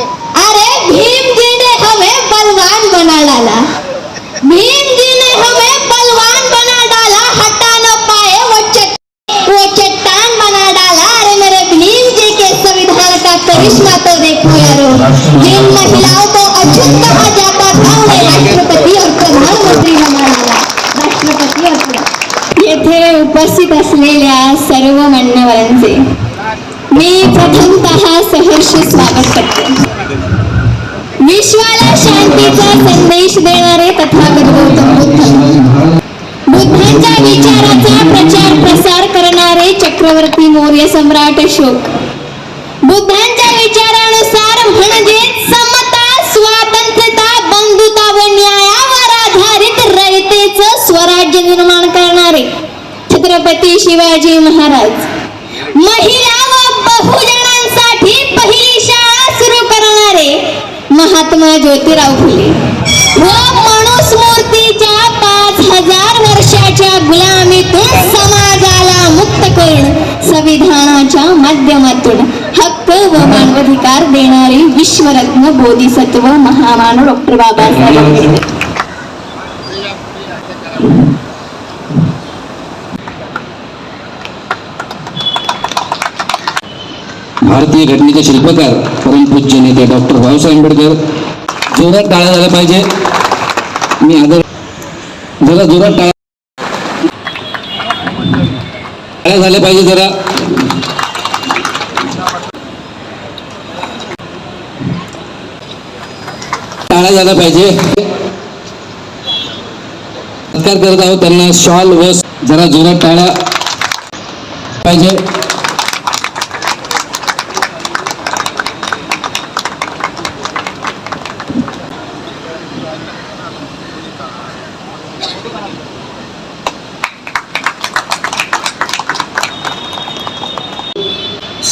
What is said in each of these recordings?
अरे सम्राट अशोक. बुद्धांच्या विचारानुसार म्हणजे समता स्वातंत्र्यता बंधुता व न्यायावर आधारित रयतेच स्वराज्य निर्माण करणारे छत्रपती शिवाजी महाराज. महिला व बहुजनांसाठी पहिली शाळा सुरू करणारे महात्मा ज्योतिराव फुले. व मनुस्मूर्तीच्या पाच हजार वर्षाच्या गुलामीतून समाजाला मुक्त करणं संविधानाच्या माध्यमातून हक्क व मानवाधिकार देणारे विश्वरत्न बोधिसत्व महामानव डॉक्टर बाबासाहेब आंबेडकर. भारतीय घटनेचे शिल्पकार परमपूज्य नेते डॉक्टर बाबासाहेब आंबेडकर. जोरात टाळा झाला पाहिजे. मी आदर जरा जोरात टाळा टाळ्या झाल्या पाहिजे जरा? टाळ्या झाल्या पाहिजे. सत्कार करत आहोत त्यांना शॉल व जरा जोरात टाळ्या पाहिजे.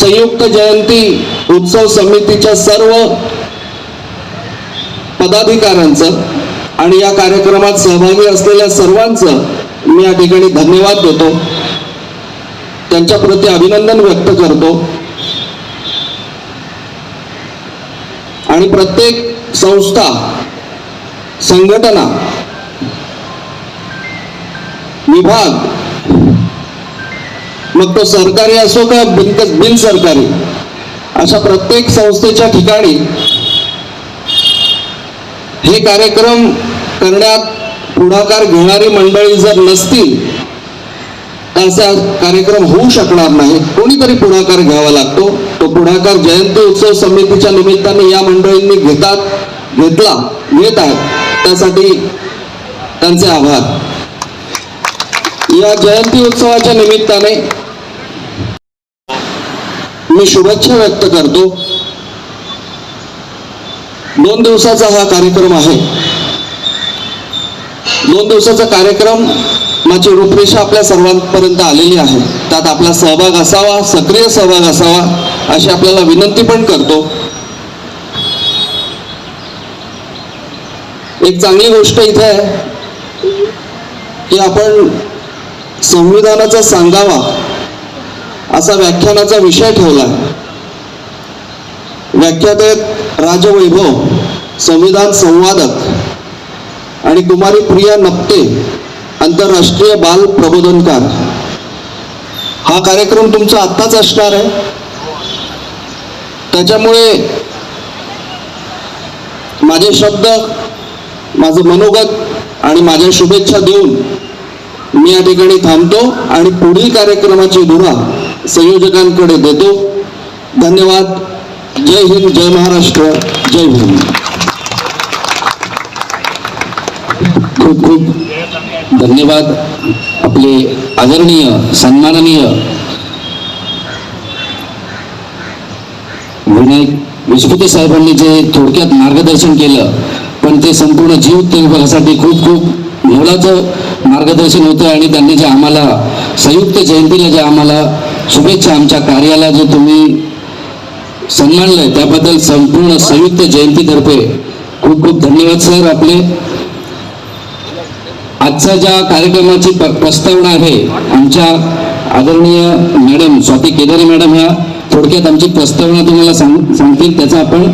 संयुक्त जयंती उत्सव समितीच्या सर्व पदाधिकाऱ्यांचं आणि या कार्यक्रमात सहभागी असलेल्या सर्वांचं मी या ठिकाणी धन्यवाद देतो. त्यांच्या प्रती अभिनंदन व्यक्त करतो. आणि प्रत्येक संस्था संघटना विभाग मग तो सरकारी असो का बिन बिनसरकारी अशा प्रत्येक संस्थेच्या ठिकाणी हे कार्यक्रम करण्यात पुढाकार घेणारी मंडळी जर नसतील तर असा कार्यक्रम होऊ शकणार नाही. कोणीतरी पुढाकार घ्यावा लागतो. तो पुढाकार जयंती उत्सव समितीच्या निमित्ताने या मंडळींनी घेतात घेतला घेत आहेत त्यासाठी त्यांचे आभार. या जयंती उत्सवाच्या निमित्ताने मी शुभेच्छा व्यक्त करतो. दोन दिवसाचा हा कार्यक्रम आहे. दोन दिवसाचा कार्यक्रम माझी रूपरेषा आपल्या सर्वांपर्यंत आलेली आहे. त्यात आपला सहभाग असावा सक्रिय सहभाग असावा अशी आपल्याला विनंती पण करतो. एक चांगली गोष्ट इथे आहे की आपण संविधानाचा सांगावा असा व्याख्यानाचा विषय ठेवला. व्याख्यात राजवैभव संविधान संवादक आणि कुमारी प्रिया नप्ते आंतरराष्ट्रीय बाल प्रबोधनकार. हा कार्यक्रम तुमचा आत्ताच असणार आहे. त्याच्यामुळे माझे शब्द माझं मनोगत आणि माझ्या शुभेच्छा देऊन मी या ठिकाणी थांबतो आणि पुढील कार्यक्रमाची धुरा संयोजकांकडे देतो. धन्यवाद. जय हिंद जय महाराष्ट्र जय भीम. खूप खूप धन्यवाद. आपले आदरणीय सन्माननीय विनायक विस्फुते साहेबांनी जे थोडक्यात मार्गदर्शन केलं पण ते संपूर्ण जीव ते खूप खूप मोलाचं मार्गदर्शन होतं आणि त्यांनी जे आम्हाला संयुक्त जयंतीला ज्या आम्हाला शुभेच्छा आमच्या कार्याला जो तुम्ही सन्मानलंय त्याबद्दल संपूर्ण संयुक्त जयंतीतर्फे खूप खूप धन्यवाद सर. आपले आजचा ज्या कार्यक्रमाची प्रस्तावना आहे आमच्या आदरणीय मॅडम स्वाती केदारे मॅडम ह्या थोडक्यात आमची प्रस्तावना तुम्हाला सांग सांगतील त्याचा आपण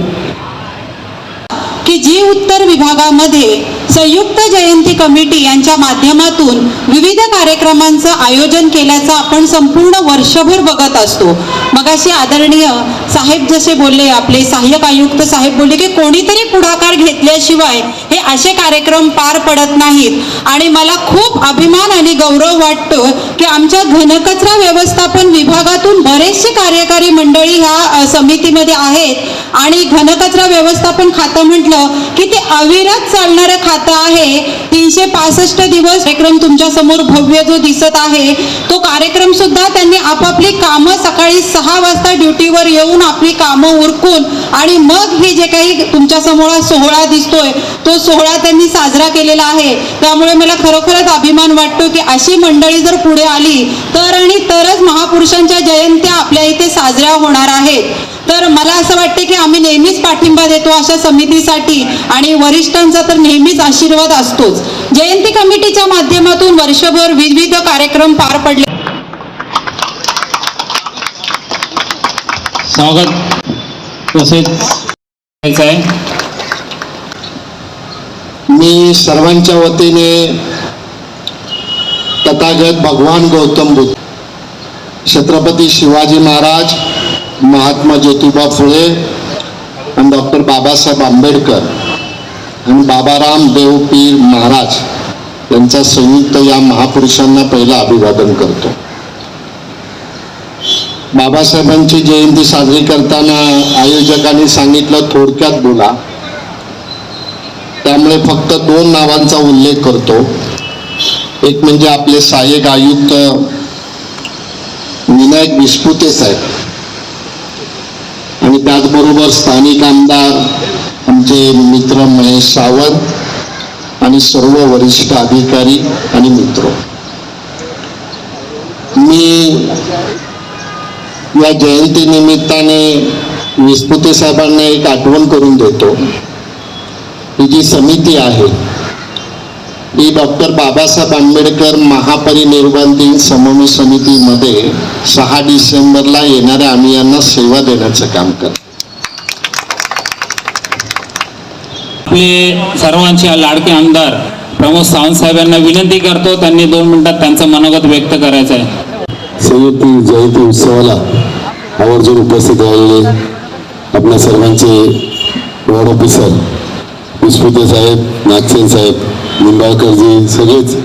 की जी उत्तर विभागामध्ये संयुक्त जयंती कमिटी यांच्या माध्यमातून विविध कार्यक्रमांचं आयोजन केल्याचं आपण संपूर्ण वर्षभर बघत असतो. मगाशी आदरणीय साहेब जसे बोलले आपले सहाय्यक आयुक्त साहेब बोलले की कोणीतरी पुढाकार घेतल्याशिवाय हे असे कार्यक्रम पार पडत नाहीत. आणि मला खूप अभिमान आणि गौरव वाटतो की आमच्या घनकचरा व्यवस्थापन विभागातून बरेचसे कार्यकारी मंडळी ह्या समितीमध्ये आहेत. आणि घनकचरा व्यवस्थापन खातं म्हटलं की ते अविरत चालणारं खातं आहे. तीनशे पासष्ट दिवस कार्यक्रम तुमच्यासमोर भव्य जो दिसत आहे तो कार्यक्रम सुद्धा त्यांनी आपापली कामं सकाळी सहा वाजता ड्युटीवर येऊन आपली कामं उरकून आणि मग हे जे काही तुमच्यासमोर सोहळा दिसतोय तो सोहळा त्यांनी साजरा केलेला आहे. त्यामुळे मला खरोखरच अभिमान वाटतो की अशी मंडळी जर पुढे आली तर आणि तरच महापुरुषांच्या जयंत्या आपल्या इथे साजऱ्या होणार आहेत. तर मला असं वाटतं की आम्ही नेहमीच पाठिंबा देतो अशा समितीसाठी आणि वरिष्ठांचा तर नेहमीच आशीर्वाद असतोच. जयंती कमिटीच्या माध्यमातून वर्षभर विविध कार्यक्रम पार पडले. स्वागत. तसेच आहे. मी सर्वांच्या वतीने तथागत भगवान गौतम बुद्ध छत्रपती शिवाजी महाराज महात्मा ज्योतिबा फुले आणि डॉक्टर बाबासाहेब आंबेडकर आणि बाबाराम देव पीर महाराज यांचा संयुक्त या महापुरुषांना पहिला अभिवादन करतो. बाबासाहेबांची जयंती साजरी करताना आयोजकांनी सांगितलं थोडक्यात बोला. त्यामुळे फक्त दोन नावांचा उल्लेख करतो. एक म्हणजे आपले सहाय्यक आयुक्त विनायक विस्पुते साहेब. आणि त्याचबरोबर स्थानिक आमदार आमचे मित्र महेश सावंत आणि सर्व वरिष्ठ अधिकारी आणि मित्र. मी या जयंती निमित्ताने विस्पुते साहेबांना एक आठवण करून देतो. ही जी समिती आहे ही डॉक्टर बाबासाहेब आंबेडकर महापरिनिर्वाण दिन समन्वय समितीमध्ये सहा डिसेंबरला येणाऱ्या आम्ही यांना सेवा देण्याचं काम करतो. आपले सर्वांचे लाडके आमदार प्रमोद सावंत साहेब यांना विनंती करतो त्यांनी दोन मिनिटात त्यांचं मनोगत व्यक्त करायचं आहे संयुक्त जयंती उत्सवाला आवर्जून उपस्थित राहिलेले आपल्या सर्वांचे वॉर्ड ऑफिसर विस्पुते साहेब नागसेन साहेब निंबाळकरजी सगळेच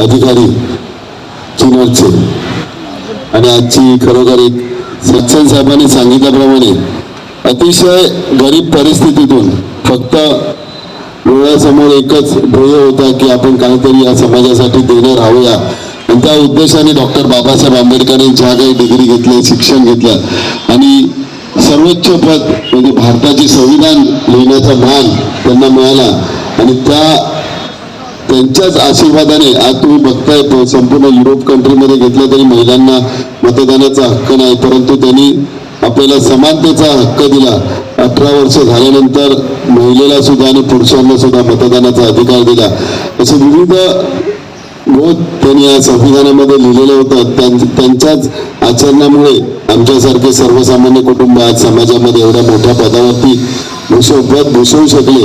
अधिकारी चिनवरचे आणि आजची खरोखर एक सच्चन साहेबांनी सांगितल्याप्रमाणे अतिशय गरीब परिस्थितीतून फक्त डोळ्यासमोर एकच ध्येय होता की आपण काहीतरी या समाजासाठी देणं राहूया. आणि त्या उद्देशाने डॉक्टर बाबासाहेब आंबेडकरांनी ज्या काही डिग्री घेतल्या शिक्षण घेतलं आणि सर्वोच्च पद म्हणजे भारताची संविधान लिहिण्याचा मान त्यांना मिळाला. आणि त्या त्यांच्याच आशीर्वादाने आज तुम्ही बघताय संपूर्ण युरोप कंट्रीमध्ये घेतलं तरी महिलांना मतदानाचा हक्क नाही. परंतु त्यांनी आपल्याला समानतेचा हक्क दिला. अठरा वर्ष झाल्यानंतर महिलेला सुद्धा आणि पुरुषांना सुद्धा मतदानाचा अधिकार दिला. असे विविध बोध त्यांनी या संविधानामध्ये लिहिलेलं होतं. त्यां- त्यांच्याच आचरणामुळे आमच्यासारखे सर्वसामान्य कुटुंब आज समाजामध्ये एवढ्या मोठ्या पदावरती भूषव भूषवू शकले.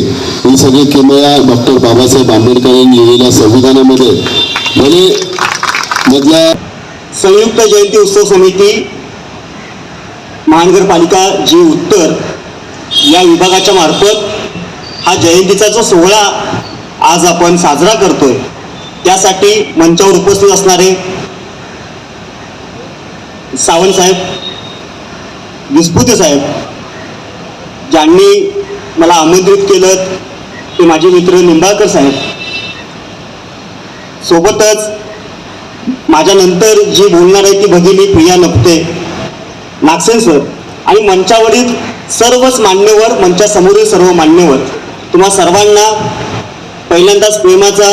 ही सगळी किमया डॉक्टर बाबासाहेब आंबेडकर यांनी लिहिलेल्या संविधानामध्ये. भले मधल्या संयुक्त जयंती उत्सव समिती महानगरपालिका जी उत्तर या विभागाच्या मार्फत हा जयंतीचा जो सोहळा आज आपण साजरा करतोय त्यासाठी मंचावर उपस्थित असणारे सावंत साहेब विस्पुते साहेब ज्यांनी मला आमंत्रित केलं ते माझे मित्र निंबाळकर साहेब. सोबतच माझ्यानंतर जी बोलणार आहे ती भगिनी प्रिया नपते नागसेन सर. आणि मंचावरील सर्वच मान्यवर मंचासमोरील सर्व मान्यवर. तुम्हा सर्वांना पहिल्यांदाच प्रेमाचा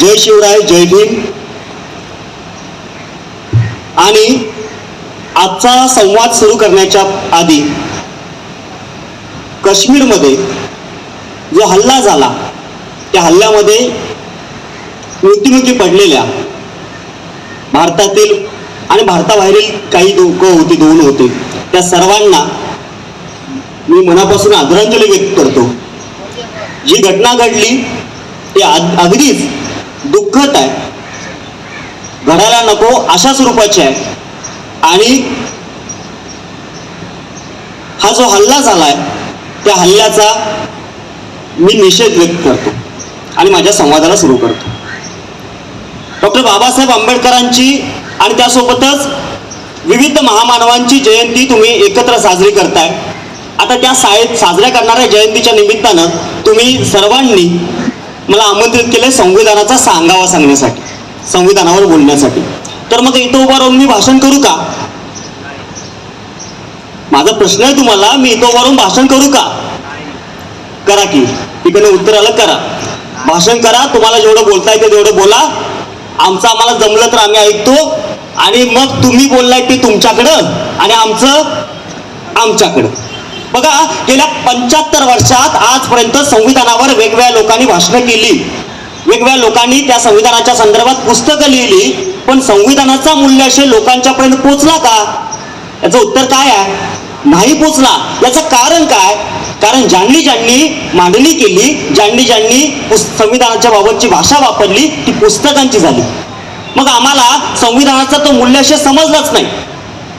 जय शिवराय जय भीम. आणि आजचा संवाद सुरू करण्याच्या आधी काश्मीरमध्ये जो हल्ला झाला त्या हल्ल्यामध्ये मृत्युमुखी पडलेल्या भारतातील आणि भारताबाहेरील काही लोक होती दोन होते. त्या सर्वांना मी मनापासून आदरांजली व्यक्त करतो. जी घटना घडली ते अगदीच दुःखद आहे. घडायला नको अशा स्वरूपाची आहे. आणि हा जो हल्ला झालाय त्या हल्ल्याचा मी निषेध व्यक्त करतो आणि माझ्या संवादाला सुरू करतो. डॉक्टर बाबासाहेब आंबेडकरांची आणि त्यासोबतच विविध महामानवांची जयंती तुम्ही एकत्र साजरी करताय. आता त्या साय साजऱ्या करणाऱ्या जयंतीच्या निमित्तानं तुम्ही सर्वांनी मला आमंत्रित केलं संविधानाचा सांगावा सांगण्यासाठी संविधानावर बोलण्यासाठी. तर मग इथं उभा राहून मी भाषण करू का? माझा प्रश्न आहे तुम्हाला मी इथं उभा राहून भाषण करू का? करा की. तिकडे उत्तर आलं करा. भाषण करा तुम्हाला जेवढं बोलता येतं तेवढं बोला. आमचं आम्हाला जमलं तर आम्ही ऐकतो. आणि मग तुम्ही बोललाय ते तुमच्याकडं आणि आमचं आमच्याकडं. बघा गेल्या पंच्याहत्तर वर्षात आजपर्यंत संविधानावर वेगवेगळ्या लोकांनी भाषणं केली. वेगवेगळ्या लोकांनी त्या संविधानाच्या संदर्भात पुस्तकं लिहिली पण संविधानाचा मूल्याशय लोकांच्यापर्यंत पोचला का? याचं उत्तर काय आहे? नाही पोचला. याचं कारण काय? कारण ज्यांनी ज्यांनी मांडणी केली ज्यांनी ज्यांनी पुस- संविधानाच्या बाबतची भाषा वापरली ती पुस्तकांची झाली. मग आम्हाला संविधानाचा तो मूल्याशय समजलाच नाही.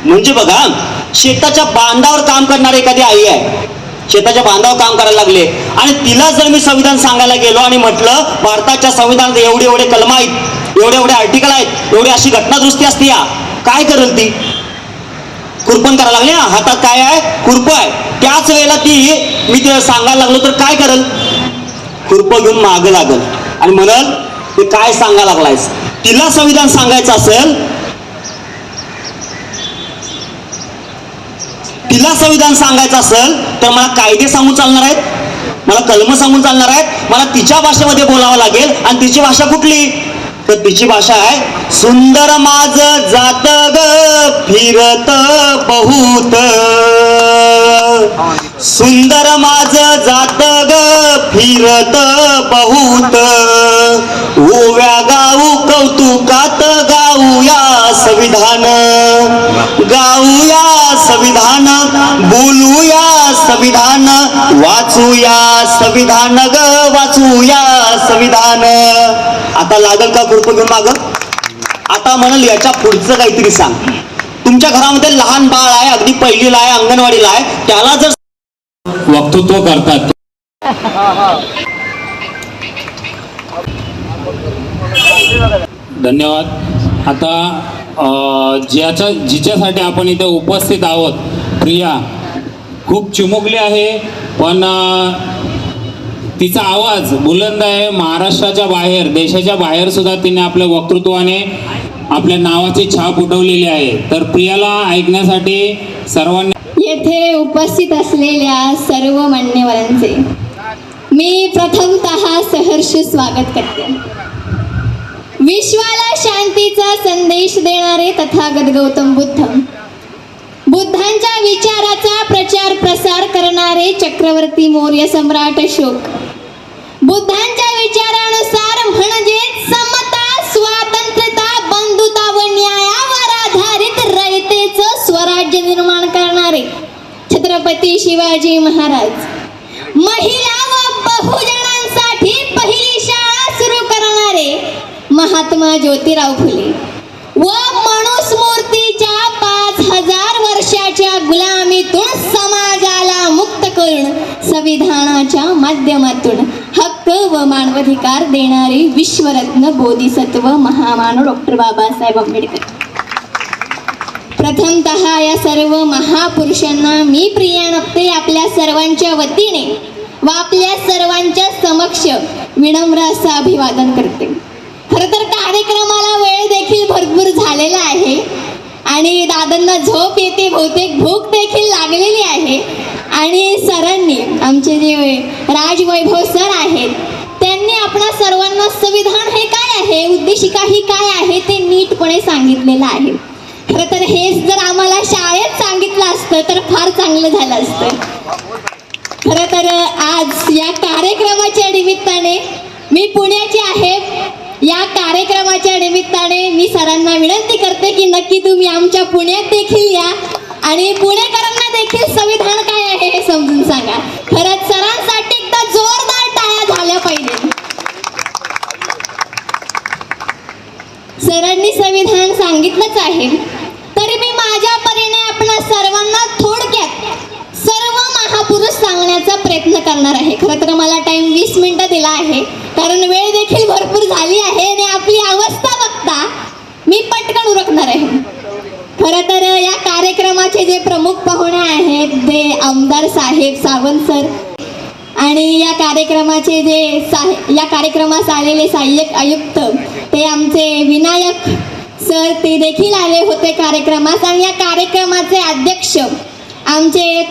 म्हणजे बघा शेताच्या बांधावर काम करणारी एखादी आई आहे. शेताच्या बांधावर काम करायला लागले. आणि तिला जर मी संविधान सांगायला गेलो आणि म्हटलं भारताच्या संविधानात एवढे एवढे कलम आहेत एवढे एवढे आर्टिकल आहेत एवढी अशी घटनादृष्टी असते या. काय करेल ती? खुरपण करायला लागले ना. हातात काय आहे? कुरप आहे. त्याच वेळेला ती मी तिला सांगायला लागलो तर काय करल? खुरप घेऊन मागं लागल. आणि म्हणल ते काय सांगायला लागलायस? तिला संविधान सांगायचं असेल तिला संविधान सांगायचं असेल तर मला कायदे सांगून चालणार आहेत मला कलम सांगून चालणार आहेत मला तिच्या भाषेमध्ये बोलावं लागेल आणि तिची भाषा कुठली? तर तिची भाषा आहे सुंदर माझ जात ग फिरत बहुत. सुंदर माझ जात ग फिरत बहुत. ओव्या गाऊ कौतुकात गाऊया संविधान. गाऊया संविधान बोलूया संविधान वाचूया संविधान ग वाचूया संविधान. आता लागल का खुरप घेऊन माग? आता म्हणाल याच्या पुढचं काहीतरी सांग. तुमच्या घरामध्ये लहान बाळ आहे अगदी पहिलीला आहे अंगणवाडीला आहे त्याला जर वक्तृत्व करतात. धन्यवाद. आता ज्याच्या जिच्यासाठी आपण इथे उपस्थित आहोत प्रिया खूप चिमुकली आहे पण तिचा आवाज बुलंद आहे. महाराष्ट्राच्या बाहेर देशाच्या बाहेर सुद्धा तिने आपल्या वक्तृत्वाने आपल्या नावाची छाप उठवलेली आहे. तर प्रियाला ऐकण्यासाठी सर्वांनी येथे उपस्थित असलेल्या सर्व मान्यवरांचे मी प्रथमत सहर्ष स्वागत करते. विश्वाला शांतीचा संदेश देणारे तथागत गौतम बुद्ध. बुद्धांच्या विचारात होते चक्रवर्ती मौर्य सम्राट अशोक. बुद्धांच्या विचारानुसार म्हणजे समता स्वातंत्र्यता बंधुता व न्यायावर आधारित रयतेच स्वराज्य निर्माण करणारे छत्रपती शिवाजी महाराज. महिला व बहुजनांसाठी पहिली शाळा सुरू करणारे महात्मा ज्योतिराव फुले व मनुस्मूर्तीच्या पाच हजार वर्षाच्या गुलामीतून पण संविधानाच्या माध्यमातून हक्क व मानवाधिकार देणारे विश्वरत्न बोधिसत्व महामानव डॉक्टर बाबासाहेब आंबेडकर. प्रथमतः या सर्व महापुरुषांना मी प्रिया नप्ते आपल्या सर्वांच्या वतीने व आपल्या सर्वांच्या समक्ष विनम्र असं अभिवादन करते. खरं तर कार्यक्रमाला वेळ देखील भरपूर झालेला आहे आणि दादांना झोप येते बहुतेक भूक देखील लागलेली आहे. आणि सरांनी आमचे जे राजवैभव सर आहेत त्यांनी आपणा सर्वांना संविधान हे काय आहे उद्देशिका ही काय आहे ते नीटपणे सांगितलेलं आहे. खरं तर हेच जर आम्हाला शाळेत सांगितलं असतं तर फार चांगलं झालं असतं. खरं तर आज या कार्यक्रमाच्या निमित्ताने मी पुण्याची आहे. या कार्यक्रमाच्या निमित्ताने मी सरांना विनंती करते की नक्की तुम्ही आमच्या पुण्यात देखील या. आणि पुणेकरांना देखील संविधान काय आहे हे समजून सांगा. खरंच सरांसाठी एकदा जोरदार टाळ्या झाल्या पाहिजे. सरांनी संविधान सांगितलंच आहे. तरी मी माझ्या परीने आपण सर्वांना थोडक्यात सर्व महापुरुष सांगण्याचा प्रयत्न करणार आहे. खरं तर मला टाइम वीस मिनिटं दिला आहे. कारण वेळ देखील भरपूर झाली आहे आणि आपली अवस्था बघता मी पटकन उरकणार आहे. खरं तर या कार्यक्रमाचे जे प्रमुख पाहुणे आहेत ते आमदार साहेब सावंत सर. आणि या कार्यक्रमाचे जे साहे या कार्यक्रमास आलेले सहाय्यक आयुक्त ते आमचे विनायक सर ते देखील आले होते कार्यक्रमास. आणि या कार्यक्रमाचे अध्यक्ष आमचे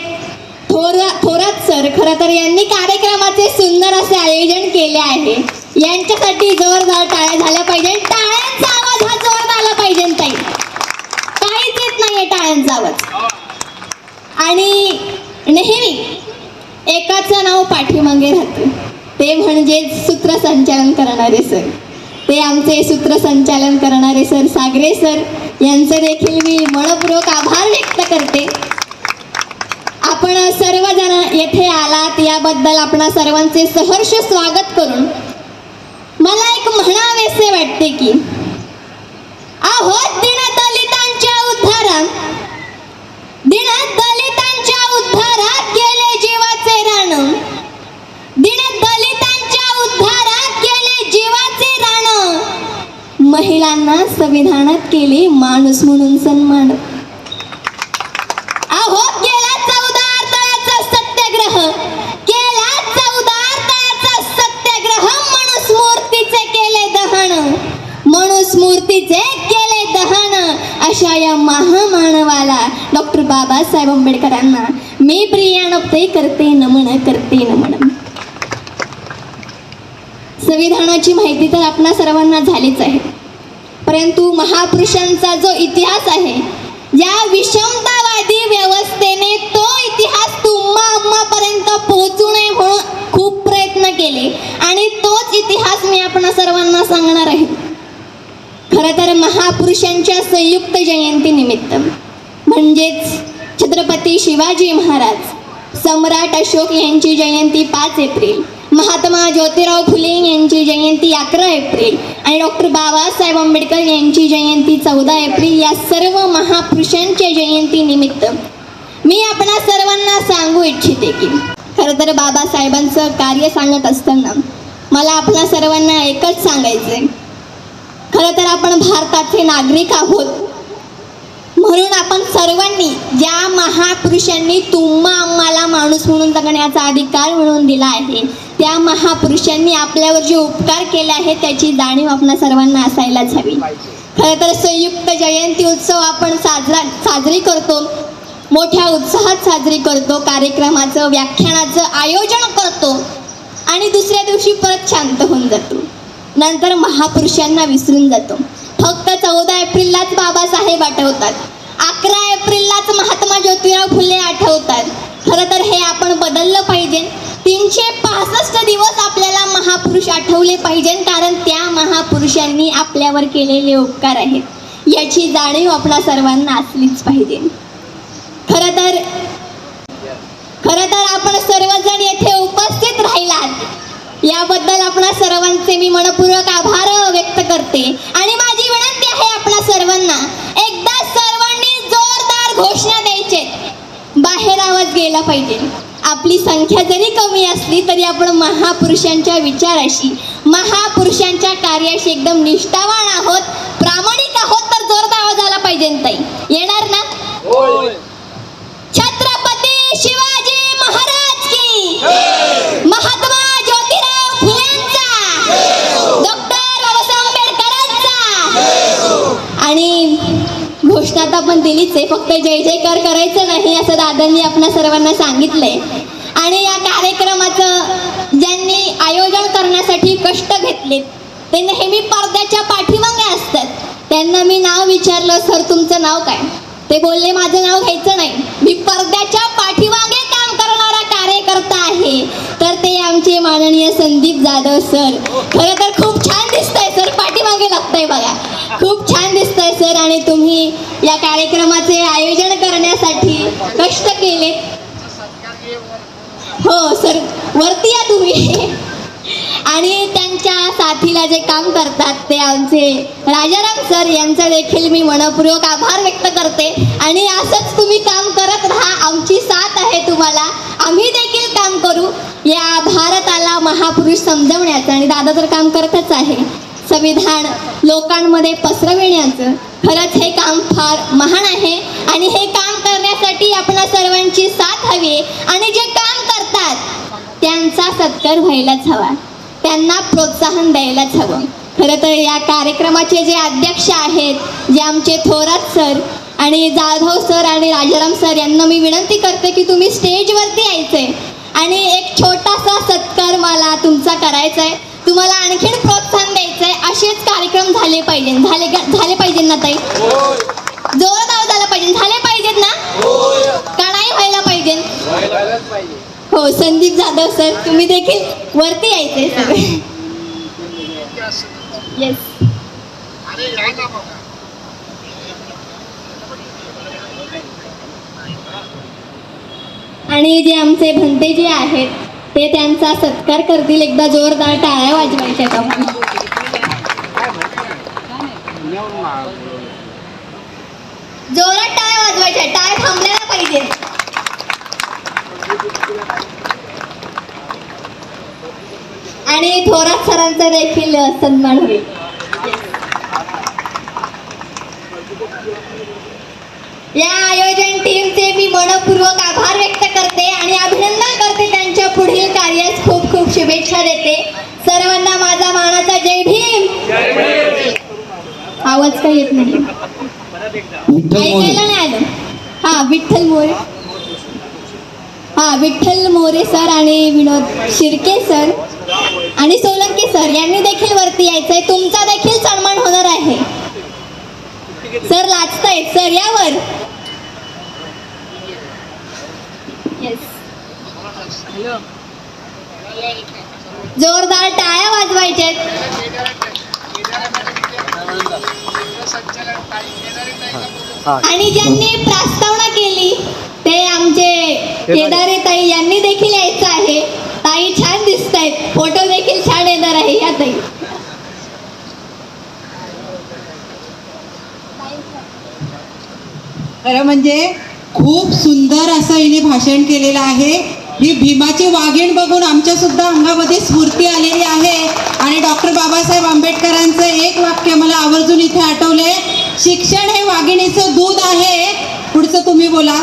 थोरा थोरात सर खरं तर यांनी कार्यक्रमाचे सुंदर असे आयोजन केले आहे. यांच्यासाठी जोरदार टाळ्या झाल्या पाहिजे टाळ्यांचा आवाज हा जोरदार आला पाहिजे ताई काहीच येत नाहीये टाळ्यांचा आवाज आणि नेहमी एकाचं नाव पाठीमागे राहते. ते म्हणजे सूत्रसंचालन करणारे सर ते आमचे सूत्रसंचालन करणारे सर सागरे सर यांचे देखील मी मनपूर्वक आभार व्यक्त करते. आपण सर्वजण येथे आलात याबद्दल आपणा सर्वांचे सहर्ष स्वागत करून मला एक म्हणावेसे वाटते की आहो महिलांना संविधानात केले माणूस म्हणून सन्मान. अहो केला चौदा तळाचा सत्याग्रह. केला चौदा तळाचा सत्याग्रह मनुस्मूर्तीचे केले दहन. मनुस्मूर्तीचे केले दहन. अशा या महामानवाला डॉक्टर बाबासाहेब आंबेडकरांना मी प्रिया नपते करते नमन करते नमन. संविधानाची माहिती तर आपणा सर्वांना झालीच आहे. परंतु महापुरुषांचा जो इतिहास आहे या विषमतावादी व्यवस्थेने तो इतिहास तुम्हा अम्मापर्यंत पोहोचू नये म्हणून खूप प्रयत्न केले. आणि तोच इतिहास मी आपण सर्वांना सांगणार आहे. खरं तर महापुरुषांच्या संयुक्त जयंतीनिमित्त म्हणजेच छत्रपती शिवाजी महाराज सम्राट अशोक यांची जयंती पाच एप्रिल महात्मा ज्योतिराव फुले यांची जयंती अकरा एप्रिल आणि डॉक्टर बाबासाहेब आंबेडकर यांची जयंती चौदा एप्रिल या सर्व महापुरुषांच्या जयंतीनिमित्त मी आपणा सर्वांना सांगू इच्छिते की खरं तर बाबासाहेबांचं कार्य सांगत असताना मला आपणा सर्वांना एकच सांगायचं खरं तर आपण भारताचे नागरिक आहोत. म्हणून आपण सर्वांनी ज्या महापुरुषांनी तुम्हा आम्हाला माणूस म्हणून जगण्याचा अधिकार मिळवून दिला आहे त्या महापुरुषांनी आपल्यावर जे उपकार केले आहेत त्याची जाणीव आपणा सर्वांना असायलाच हवी. खरं तर संयुक्त जयंती उत्सव आपण साजरा साजरी करतो. मोठ्या उत्साहात साजरी करतो कार्यक्रमाचं व्याख्यानाचं आयोजन करतो. आणि दुसऱ्या दिवशी परत शांत होऊन जातो. नंतर महापुरुषांना विसरून जातो. फक्त चौदा एप्रिललाच बाबासाहेब आठवतात. अकरा एप्रिललाच महात्मा ज्योतिराव फुले आठवतात. खरं तर हे आपण बदललं पाहिजे. तीनशे पासष्ट दिवस आपल्याला महापुरुष आठवले पाहिजे कारण त्या महापुरुषांनी आपल्यावर केलेले उपकार आहेत. याची जाणीव आपल्या सर्वांना असलीच पाहिजे. खरं तर खरं तर आपण सर्वजण येथे उपस्थित राहिलात. याबद्दल आपणा सर्वांचे मी मनपूर्वक आभार व्यक्त करते. आणि माझी विनंती आहे आपणा सर्वांना एकदा सर्वांनी जोरदार घोषणा द्यायचे बाहेर आवाज गेला पाहिजे. आपली संख्या जरी कमी असली तरी आपण महापुरुषांच्या विचाराशी महापुरुषांच्या कार्याशी एकदम निष्ठावान आहोत प्रामाणिक आहोत तर जोरदार आवाज आला पाहिजे ताई. येणार ना छत्रपती शिवाजी महाराज की महात्मा ज्योतिराव फुलेंचा डॉक्टर बाबासाहेब आंबेडकरांचा आणि घोषणा तर आपण दिलीच आहे. फक्त जय जयकार करायचं नाही असं दादांनी आपल्या सर्वांना सांगितलंय. आणि या कार्यक्रमाचं ज्यांनी आयोजन करण्यासाठी कष्ट घेतले ते नेहमी पडद्याच्या पाठीमागे असतात. त्यांना मी नाव विचारलं सर तुमचं नाव काय? ते बोलले माझं नाव घ्यायचं नाही. मी पडद्याच्या पाठीमागे काम करणारा कार्यकर्ता आहे. तर ते आमचे माननीय संदीप जाधव सर. खरं तर खूप छान दिसतंय सर. पाठीमागे लागतंय बघा. खूप छान दिसतंय. सर आणि तुम्ही या कार्यक्रमाचे आयोजन करण्यासाठी कष्ट केले. हो सर वरती या तुम्ही. आणि त्यांच्या साथीला जे काम करतात ते आमचे राजाराम सर यांचा देखील मी मनपूर्वक आभार व्यक्त करते. आणि असंच तुम्ही काम करत राहा. आमची साथ आहे तुम्हाला. आम्ही देखील काम करू. या भारताला महापुरुष समजवण्याचं आणि दादा तर काम करतच आहे. संविधान लोकांमध्ये पसरविण्याचं. खरंच हे काम फार महान आहे आणि हे काम करण्यासाठी आपणा सर्वांची साथ हवी आहे. आणि जे काम करतात त्यांचा सत्कार व्हायलाच हवा. त्यांना प्रोत्साहन द्यायलाच हवं. खरं तर या कार्यक्रमाचे जे अध्यक्ष आहेत जे आमचे थोरात सर आणि जाधव सर आणि राजाराम सर यांना मी विनंती करते की तुम्ही स्टेजवरती यायचंय. आणि एक छोटासा सत्कार मला तुमचा करायचा आहे तुम्हाला आणखीन प्रोत्साहन द्यायचं आहे असेच कार्यक्रम झाले पाहिजे. झाले झाले पाहिजे ना ताई? जोरदार झालं पाहिजे. झाले पाहिजेत ना? का नाही व्हायला पाहिजे? हो संदीप जाधव सर तुम्ही देखील वरती यायचे येस आणि जे आमचे भंतेजी आहेत ते त्यांचा सत्कार करतील एकदा जोरदार टाळ्या वाजवायच्या जोरात टाळ्या वाजवायच्या टाळ थांबल्याला पाहिजे. आणि थोरात सरांचा देखील सन्मान होईल. या आयोजन टीमचे मी मनपूर्वक आभार व्यक्त करते आणि अभिनंदन. पुढील कार्यास खूप खूप शुभेच्छा देते. सर्वांना माझा मानाचा जय भीम. आवाज काही येत नाही? ऐकायला नाही आलं. हा विठ्ठल मोरे. हा विठ्ठल मोरे सर आणि विनोद शिर्के सर आणि सोलंकी सर यांनी देखील वरती यायचंय. तुमचा देखील सन्मान होणार आहे. सर लाचतायत. सर यावर. येस जोरदार टाळ्या वाजवायच्या आणि ज्यांनी प्रस्तावना केली ते आमचे केदारे ताई यांनी देखील यायचं आहे. ताई छान दिसत आहेत फोटो देखील छान येणार आहे या ताई. खरं म्हणजे खूप सुंदर असं हिने भाषण केलेलं आहे. ही भीमाची वाघीण बघून आमच्या सुद्धा अंगामध्ये स्फूर्ती आलेली आहे. आणि डॉक्टर बाबासाहेब आंबेडकरांचं एक वाक्य मला आवर्जून इथे आठवले शिक्षण हे वाघिणीचं दूध आहे. पुढचं तुम्ही बोला.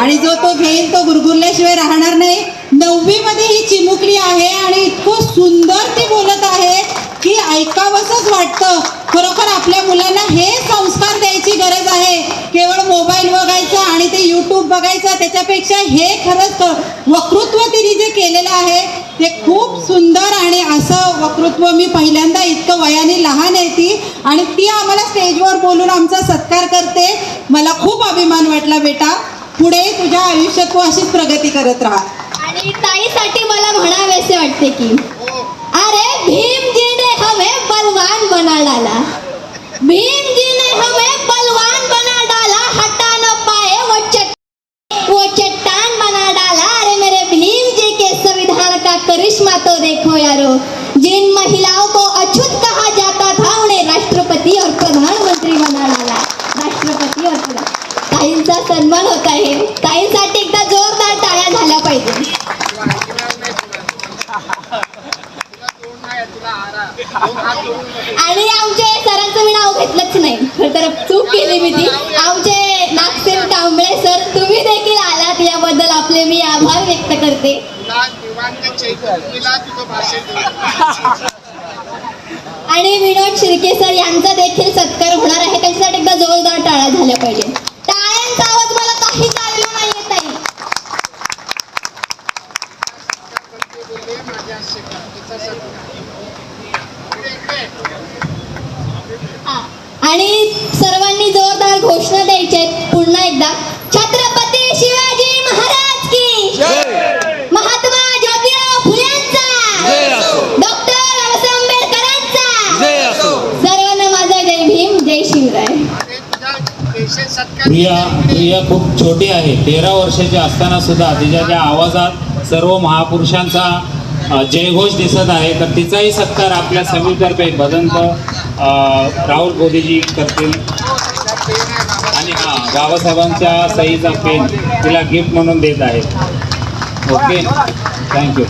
आणि जो तो घेईल तो गुरगुरल्याशिवाय राहणार नाही. नववी मध्ये ही चिमुकली आहे आणि इतकं सुंदर ती बोलत आहे. ऐकावंसंच वाटतं. खरोखर आपल्या मुलांना हे संस्कार द्यायची गरज आहे. केवळ मोबाईल बघायचा आणि ते यूट्यूब बघायचा त्याच्यापेक्षा हे खरंच वक्तृत्व तिने जे केलेलं आहे ते खूप सुंदर आणि असं वक्तृत्व मी पहिल्यांदा इतकं वयाने लहान आहे ती आणि ती आम्हाला स्टेजवर बोलून आमचा सत्कार करते. मला खूप अभिमान वाटला बेटा. पुढे तुझ्या आयुष्यात तू अशीच प्रगती करत राहा. आणि ताईसाठी मला म्हणावेसे वाटते की अरे भीम जी ने हमें बलवान बना डाला भीम जी ने हमें बलवान बना डाला हटा न पाए वो चट वो चट्टान बना डाला अरे मेरे भीम जी के संविधान का करिश्मा तो देखो यारो. जिन महिला को अछूत कहा जाता था उन्हें राष्ट्रपति और प्रधानमंत्री बना डाला राष्ट्रपति और प्रधान ताईंचा सन्मान होत आहे ताईंसाठी एकदा जोरदार टाळ्या झाल्या पाहिजे आणि आमचे सरांचं मी नाव घेतलंच नाही खरं तर चूक केली मी ती. आमचे नागसेन कांबळे सर तुम्ही देखील आलात याबद्दल आपले मी आभार व्यक्त करते. आणि विनोद शिर्के सर यांचा देखील सत्कार होणार आहे. त्यांच्यासाठी एकदा जोरदार टाळ्या झाल्या पाहिजे. टाळ्यांचा आवाज मला काही चालला नाही येत आहे हा. आणि सर्वांनी जोरदार घोषणा द्यायच्या आहेत पुन्हा एकदा. छत्रपती शिवाजी महाराज की महात्मा ज्योतिराव फुल्यांचा डॉक्टर बाबासाहेब आंबेडकरांचा सर्वांना माझा जय भीम जय शिवराय. प्रिया प्रिया खूप छोटी आहे. तेरा वर्षाची असताना सुद्धा तिच्या आवाजात सर्व महापुरुषांचा जयघोष दिसत आहे तर तिचाही सत्कार आपल्या समितीतर्फे भदंत राहुल गोदीजी करतील. आणि हां बाबासाहेबांच्या सईचा पेन तिला गिफ्ट म्हणून देत आहेत. Okay thank you